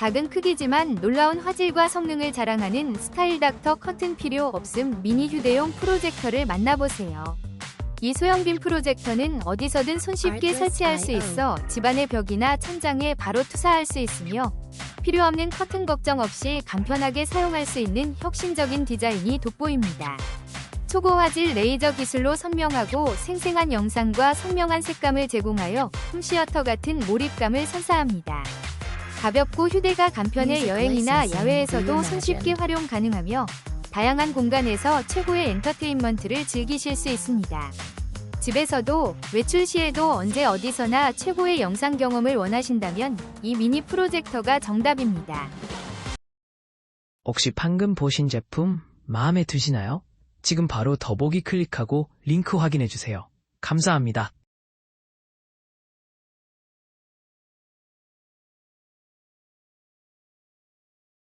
작은 크기지만 놀라운 화질과 성능을 자랑하는 스타일닥터 커튼 필요 없음 미니 휴대용 프로젝터를 만나보세요. 이 소형빔 프로젝터는 어디서든 손쉽게 설치할 수 있어 집안의 벽이나 천장에 바로 투사할 수 있으며 필요 없는 커튼 걱정 없이 간편하게 사용할 수 있는 혁신적인 디자인이 돋보입니다. 초고화질 레이저 기술로 선명하고 생생한 영상과 선명한 색감을 제공하여 홈시어터 같은 몰입감을 선사합니다. 가볍고 휴대가 간편해 여행이나 야외에서도 손쉽게 활용 가능하며 다양한 공간에서 최고의 엔터테인먼트를 즐기실 수 있습니다. 집에서도 외출 시에도 언제 어디서나 최고의 영상 경험을 원하신다면 이 미니 프로젝터가 정답입니다. 혹시 방금 보신 제품 마음에 드시나요? 지금 바로 더보기 클릭하고 링크 확인해 주세요. 감사합니다.